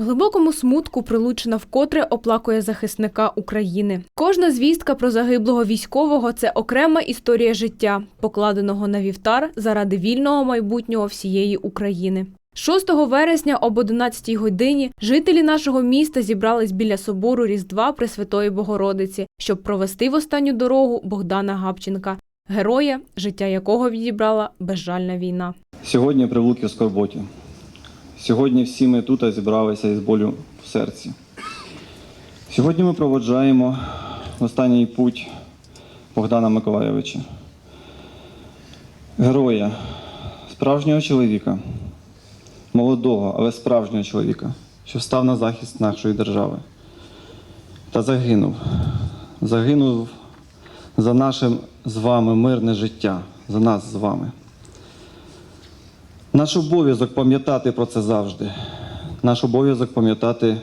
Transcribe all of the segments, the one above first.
Глибокому смутку прилучена вкотре оплакує захисника України. Кожна звістка про загиблого військового це окрема історія життя, покладеного на вівтар заради вільного майбутнього всієї України. 6 вересня об 11 годині жителі нашого міста зібрались біля собору Різдва Пресвятої Богородиці, щоб провести в останню дорогу Богдана Гапченка, героя, життя якого відібрала безжальна війна. Сьогодні прилуки в скорботі. Сьогодні всі ми тут зібралися із болю в серці. Сьогодні ми проводжаємо останній путь Богдана Миколайовича, героя, справжнього чоловіка, молодого, але справжнього чоловіка, що став на захист нашої держави. Та загинув. Загинув за наше з вами мирне життя, за нас з вами. Наш обов'язок пам'ятати про це завжди. Наш обов'язок пам'ятати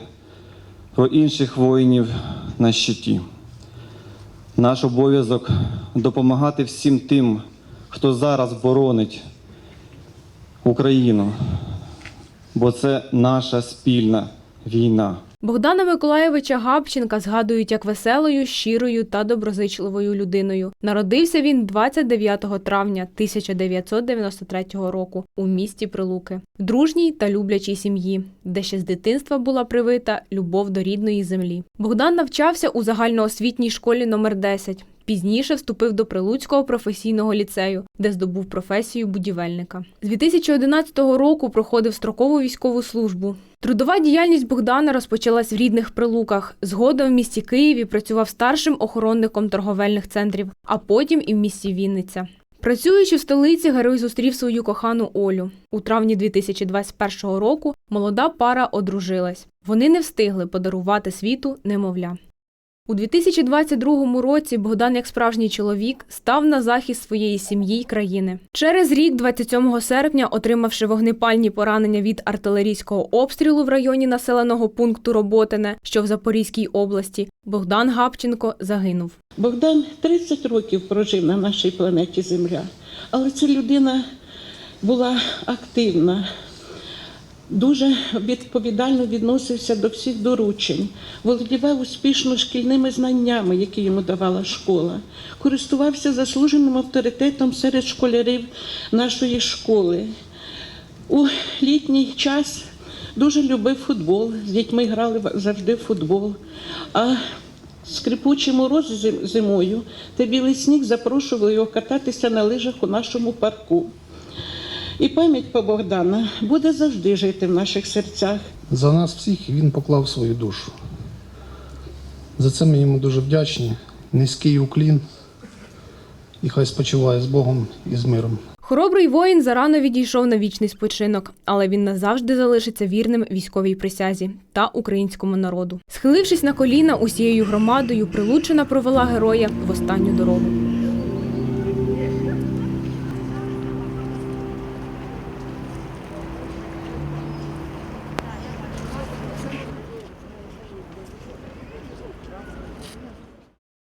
про інших воїнів на щиті. Наш обов'язок допомагати всім тим, хто зараз боронить Україну, бо це наша спільна війна. Богдана Миколаєвича Габченка згадують як веселою, щирою та доброзичливою людиною. Народився він 29 травня 1993 року у місті Прилуки, в дружній та люблячій сім'ї, де ще з дитинства була привита любов до рідної землі. Богдан навчався у загальноосвітній школі номер 10 Пізніше вступив до Прилуцького професійного ліцею, де здобув професію будівельника. З 2011 року проходив строкову військову службу. Трудова діяльність Богдана розпочалась в рідних прилуках. Згодом в місті Києві працював старшим охоронником торговельних центрів, а потім і в місті Вінниця. Працюючи в столиці, герой зустрів свою кохану Олю. У травні 2021 року молода пара одружилась. Вони не встигли подарувати світу немовля. У 2022 році Богдан, як справжній чоловік, став на захист своєї сім'ї й країни. Через рік, 27 серпня, отримавши вогнепальні поранення від артилерійського обстрілу в районі населеного пункту Роботине, що в Запорізькій області, Богдан Гапченко загинув. Богдан 30 років прожив на нашій планеті Земля, але ця людина була активна, дуже відповідально відносився до всіх доручень, володівав успішно шкільними знаннями, які йому давала школа, користувався заслуженим авторитетом серед школярів нашої школи. У літній час дуже любив футбол. З дітьми грали завжди в футбол. А скрипучий мороз зимою та білий сніг запрошували його кататися на лижах у нашому парку. І пам'ять по Богдана буде завжди жити в наших серцях. За нас всіх він поклав свою душу. За це ми йому дуже вдячні. Низький уклін. І хай спочиває з Богом і з миром. Хоробрий воїн зарано відійшов на вічний спочинок, але він назавжди залишиться вірним військовій присязі та українському народу. Схилившись на коліна усією громадою, прилучена провела героя в останню дорогу.